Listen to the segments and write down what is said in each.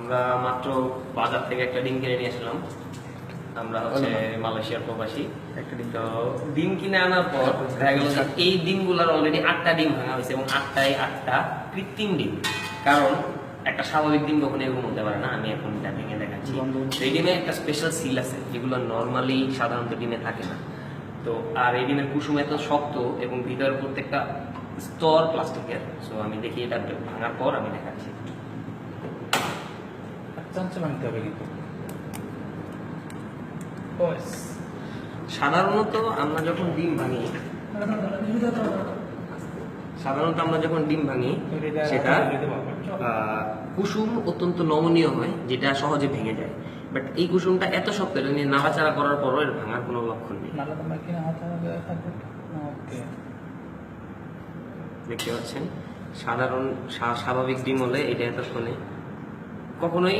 আমরা মাত্র বাজার থেকে একটা ডিম কিনে নিয়ে আসলাম। আমরা হচ্ছে মালয়েশিয়ার প্রবাসী। তো ডিম কিনে আনার পর দেখা গেল এই ডিমগুলোর অলরেডি আটটা ডিম ভাঙা হয়েছে এবং আটটায় আটটা কৃত্রিম ডিম। কারণ একটা স্বাভাবিক ডিম কখনো এরকম হতে পারে না আমি এখন এটা ভেঙে দেখাচ্ছি। এই ডিমে একটা স্পেশাল সিল আছে যেগুলো নর্মালি সাধারণত ডিমে থাকে না। তো আর এই ডিমের কুসুম এত শক্ত এবং ভিতরের প্রত্যেকটা স্তর প্লাস্টিকের সো আমি দেখি এটা ভাঙার পর আমি দেখাচ্ছি। চাঞ্চল আনতে হবে কিন্তু। সাধারণত আমরা যখন ডিম ভাঙি সাধারণত আমরা যখন ডিম ভাঙি সেটা কুসুম অত্যন্ত নমনীয় হয় যেটা সহজে ভেঙে যায়। বাট এই কুসুমটা এত শক্ত এটা নিয়ে নাড়াচাড়া করার পরও এর ভাঙার কোনো লক্ষণ নেই। দেখতে পাচ্ছেন? সাধারণ স্বাভাবিক ডিম হলে এটা এতক্ষণে কখনোই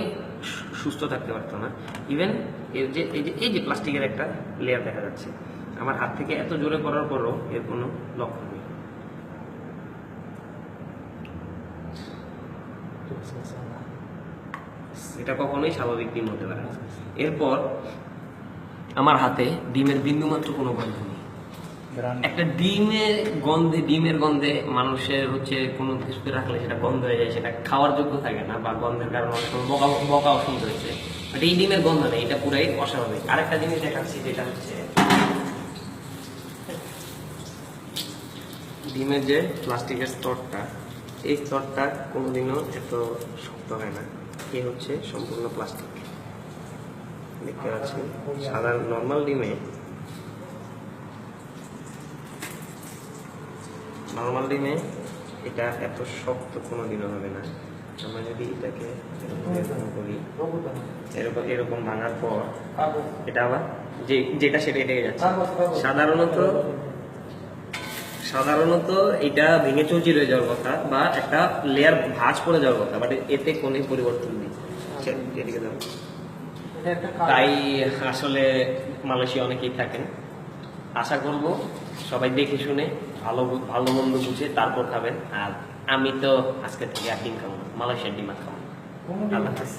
সুস্থ থাকতে পারতো না। ইভেন এর যে, এই যে এই যে প্লাস্টিকের একটা লেয়ার দেখা যাচ্ছে, আমার হাত থেকে এত জোরে করার পরও এর কোনো লক্ষণ নেই। এটা কখনোই স্বাভাবিক ডিম হতে পারে এরপর আমার হাতে ডিমের বিন্দুমাত্র কোনো গন্ধ নেই। একটা ডিমের গন্ধে ডিমের গন্ধে মানুষের হচ্ছে কোনো কিছুতে রাখলে সেটা গন্ধ হয়ে যায়, সেটা খাওয়ার যোগ্য থাকে না বা গন্ধের কারণে অনেক সময় বকা বকা অসুবিধা হয়েছে বাট এই ডিমের গন্ধ নেই এটা পুরাই অস্বাভাবিক। আরেকটা জিনিস দেখাচ্ছি, যেটা হচ্ছে ডিমের যে প্লাস্টিকের স্তরটা, এই স্তরটা কোনোদিনও এত শক্ত হয় না। এ হচ্ছে সম্পূর্ণ প্লাস্টিক। দেখতে পাচ্ছেন, সাধারণ নর্মাল ডিমে নর্মাল ডিমে এটা এত শক্ত কোনো দিনও হবে না। আমরা যদি এটাকে এরকম করি এরকম এরকম ভাঙার পর এটা আবার যে যেটা সেটা এটাই যাচ্ছে। সাধারণত সাধারণত এটা ভেঙে চৌচির হয়ে যাওয়ার কথা বা একটা লেয়ার ভাঁজ পড়ে যাওয়ার কথা বাট এতে কোনো পরিবর্তন নেই। এদিকে। তাই আসলে মালয়েশিয়া অনেকেই থাকেন। আশা করব সবাই দেখে শুনে ভালো ভালো মন্দ বুঝে তারপর খাবেন। আর আমি তো আজকে থেকে আর ডিম খাব না মালয়েশিয়ার ডিম আর খাব আল্লাহ হাফেজ।